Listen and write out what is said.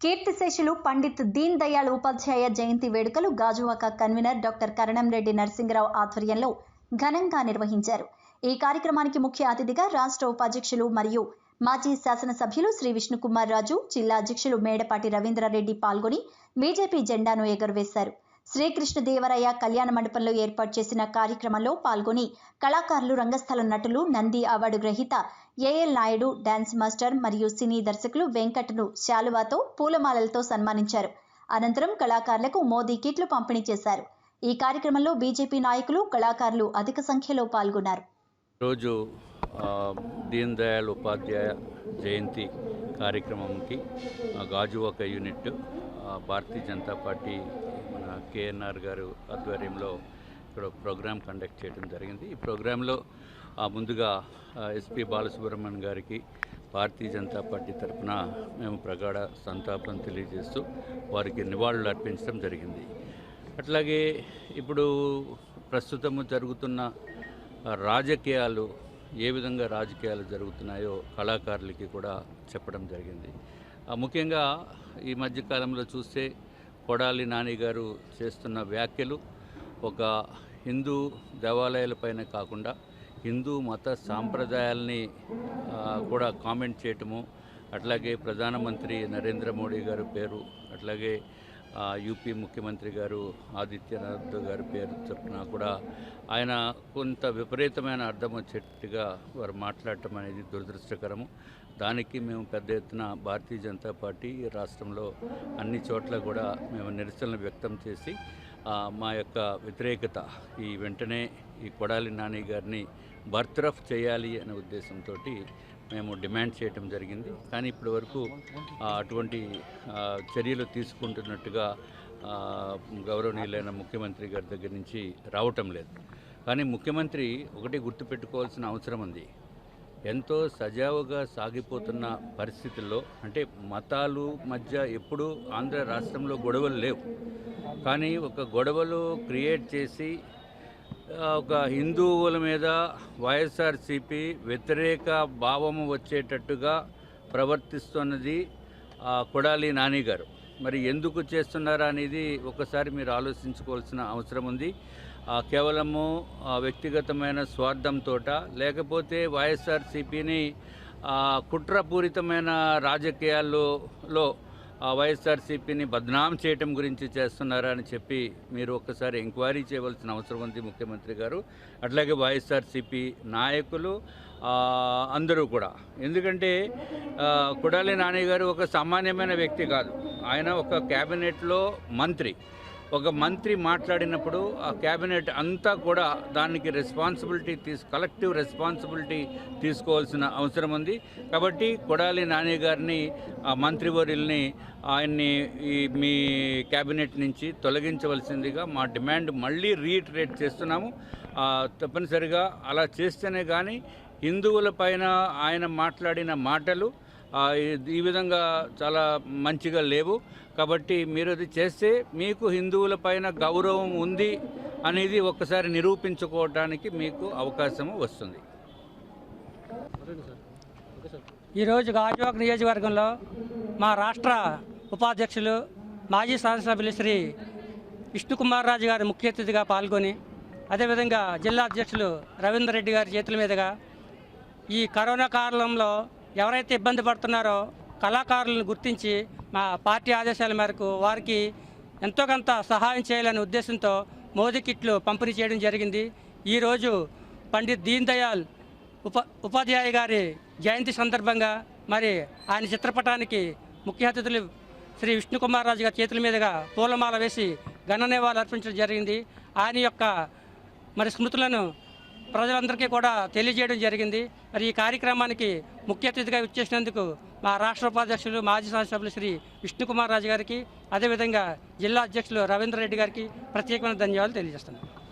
కీర్తిశేషులు పండిత్ దీన్ దయాళ్ ఉపాధ్యాయ జయంతి వేడుకలు గాజువాక కన్వీనర్ డాక్టర్ కరణంరెడ్డి నరసింగరావు ఆధ్వర్యంలో ఘనంగా నిర్వహించారు. ఈ కార్యక్రమానికి ముఖ్య అతిథిగా రాష్ట్ర ఉపాధ్యక్షులు మరియు మాజీ శాసనసభ్యులు శ్రీ విష్ణుకుమార్ రాజు జిల్లా అధ్యక్షులు మేడపాటి రవీంద్రారెడ్డి పాల్గొని బీజేపీ జెండాను ఎగురవేశారు శ్రీకృష్ణదేవరాయ కళ్యాణ మండపంలో ఏర్పాటు చేసిన కార్యక్రమంలో పాల్గొని కళాకారులు రంగస్థల నటులు నంది అవార్డు గ్రహీత ఏఎల్ నాయుడు డాన్స్ మాస్టర్ మరియు సినీ దర్శకులు వెంకట్ను శాలువాతో పూలమాలలతో సన్మానించారు. అనంతరం కళాకారులకు మోదీ కిట్లు పంపిణీ చేశారు. ఈ కార్యక్రమంలో బీజేపీ నాయకులు కళాకారులు అధిక సంఖ్యలో పాల్గొన్నారు. రోజు దీన్ దయాళ్ ఉపాధ్యాయ జయంతి కార్యక్రమంకి గాజు గాజువాక యూనిట్ భారతీయ జనతా పార్టీ మన కేఎన్ఆర్ గారు ఆధ్వర్యంలో ఇక్కడ ప్రోగ్రాం కండక్ట్ చేయడం జరిగింది. ఈ ప్రోగ్రాంలో ముందుగా ఎస్పి బాలసుబ్రహ్మణ్యం గారికి భారతీయ జనతా పార్టీ తరఫున మేము ప్రగాఢ సంతాపం తెలియజేస్తూ వారికి నివాళులు అర్పించడం జరిగింది. అట్లాగే ఇప్పుడు ప్రస్తుతము జరుగుతున్న రాజకీయాలు ఏ విధంగా రాజకీయాలు జరుగుతున్నాయో కళాకారులకి కూడా చెప్పడం జరిగింది. ముఖ్యంగా ఈ మధ్యకాలంలో చూస్తే కొడాలి నాని గారు చేస్తున్న వ్యాఖ్యలు ఒక హిందూ దేవాలయాలపైన కాకుండా హిందూ మత సాంప్రదాయాల్ని కూడా కామెంట్ చేయటము అట్లాగే ప్రధానమంత్రి నరేంద్ర మోడీ గారి పేరు అట్లాగే యూపీ ముఖ్యమంత్రి గారు ఆదిత్యనాథ్ గారి పేరు చొప్పున కూడా ఆయన కొంత విపరీతమైన అర్థం వచ్చేట్టుగా వారు మాట్లాడటం అనేది దురదృష్టకరము. దానికి మేము పెద్ద ఎత్తున భారతీయ జనతా పార్టీ ఈ రాష్ట్రంలో అన్ని చోట్ల కూడా మేము నిరసనలు వ్యక్తం చేసి మా యొక్క వ్యతిరేకత ఈ వెంటనే ఈ కొడాలి నాని గారిని బర్త్రఫ్ చేయాలి అనే ఉద్దేశంతో మేము డిమాండ్ చేయటం జరిగింది. కానీ ఇప్పటి వరకు అటువంటి చర్యలు తీసుకుంటున్నట్టుగా గౌరవనీయులైన ముఖ్యమంత్రి గారి దగ్గర నుంచి రావటం లేదు. కానీ ముఖ్యమంత్రి ఒకటి గుర్తుపెట్టుకోవాల్సిన అవసరం ఉంది. ఎంతో సజావుగా సాగిపోతున్న పరిస్థితుల్లో అంటే మతాలు మధ్య ఎప్పుడూ ఆంధ్ర రాష్ట్రంలో గొడవలు లేవు. కానీ ఒక గొడవలు క్రియేట్ చేసి ఒక హిందువుల మీద వైఎస్ఆర్సిపి వ్యతిరేక భావము వచ్చేటట్టుగా ప్రవర్తిస్తున్నది కొడాలి నాని గారు. మరి ఎందుకు చేస్తున్నారా అనేది ఒకసారి మీరు ఆలోచించుకోవాల్సిన అవసరం ఉంది. కేవలము వ్యక్తిగతమైన స్వార్థంతో లేకపోతే వైఎస్ఆర్సిపిని కుట్రపూరితమైన రాజకీయాల్లో వైఎస్ఆర్సీపీని బద్నాం చేయటం గురించి చేస్తున్నారా అని చెప్పి మీరు ఒక్కసారి ఎంక్వైరీ చేయవలసిన అవసరం ఉంది ముఖ్యమంత్రి గారు. అట్లాగే వైఎస్ఆర్సీపీ నాయకులు అందరూ కూడా. ఎందుకంటే కుడాలి కొడాలి నాని గారు ఒక సామాన్యమైన వ్యక్తి కాదు. ఆయన ఒక క్యాబినెట్లో మంత్రి. ఒక మంత్రి మాట్లాడినప్పుడు ఆ క్యాబినెట్ అంతా కూడా దానికి రెస్పాన్సిబిలిటీ తీసు కలెక్టివ్ రెస్పాన్సిబిలిటీ తీసుకోవాల్సిన అవసరం ఉంది. కాబట్టి కొడాలి నాని గారిని ఆ మంత్రివర్యుల్ని ఆయన్ని ఈ మీ క్యాబినెట్ నుంచి తొలగించవలసిందిగా మా డిమాండ్ మళ్ళీ రీట్రేట్ చేస్తున్నాము. తప్పనిసరిగా అలా చేస్తేనే కానీ హిందువుల పైన ఆయన మాట్లాడిన మాటలు ఈ- విధంగా చాలా మంచిగా లేవు. కాబట్టి మీరు అది చేస్తే మీకు హిందువుల పైన గౌరవం ఉంది అనేది ఒక్కసారి నిరూపించుకోవడానికి మీకు అవకాశం వస్తుంది. ఈరోజు గాజువాక నియోజకవర్గంలో మా రాష్ట్ర ఉపాధ్యక్షులు మాజీ శాసనసభ్యులు శ్రీ విష్ణుకుమార్ రాజు గారి ముఖ్య అతిథిగా పాల్గొని అదేవిధంగా జిల్లా అధ్యక్షులు రవీందర్ రెడ్డి గారి చేతుల మీదుగా ఈ కరోనా కాలంలో ఎవరైతే ఇబ్బంది పడుతున్నారో కళాకారులను గుర్తించి మా పార్టీ ఆదేశాల మేరకు వారికి ఎంతో కొంత సహాయం చేయాలనే ఉద్దేశంతో మోదీ కిట్లు పంపిణీ చేయడం జరిగింది. ఈరోజు పండిత్ దీన్ దయాళ్ ఉప ఉపాధ్యాయ గారి జయంతి సందర్భంగా మరి ఆయన చిత్రపటానికి ముఖ్య అతిథులు శ్రీ విష్ణుకుమార్ రాజు గారి చేతుల మీదుగా పూలమాల వేసి ఘన నివాళులు అర్పించడం జరిగింది. ఆయన యొక్క మరి స్మృతులను ప్రజలందరికీ కూడా తెలియజేయడం జరిగింది. మరి ఈ కార్యక్రమానికి ముఖ్య అతిథిగా ఇచ్చేసినందుకు మా రాష్ట్ర ఉపాధ్యక్షులు మాజీ శాసనసభ్యులు శ్రీ విష్ణుకుమార్ రాజు గారికి అదేవిధంగా జిల్లా అధ్యక్షులు రవీంద్ర రెడ్డి గారికి ప్రత్యేకమైన ధన్యవాదాలు తెలియజేస్తున్నాను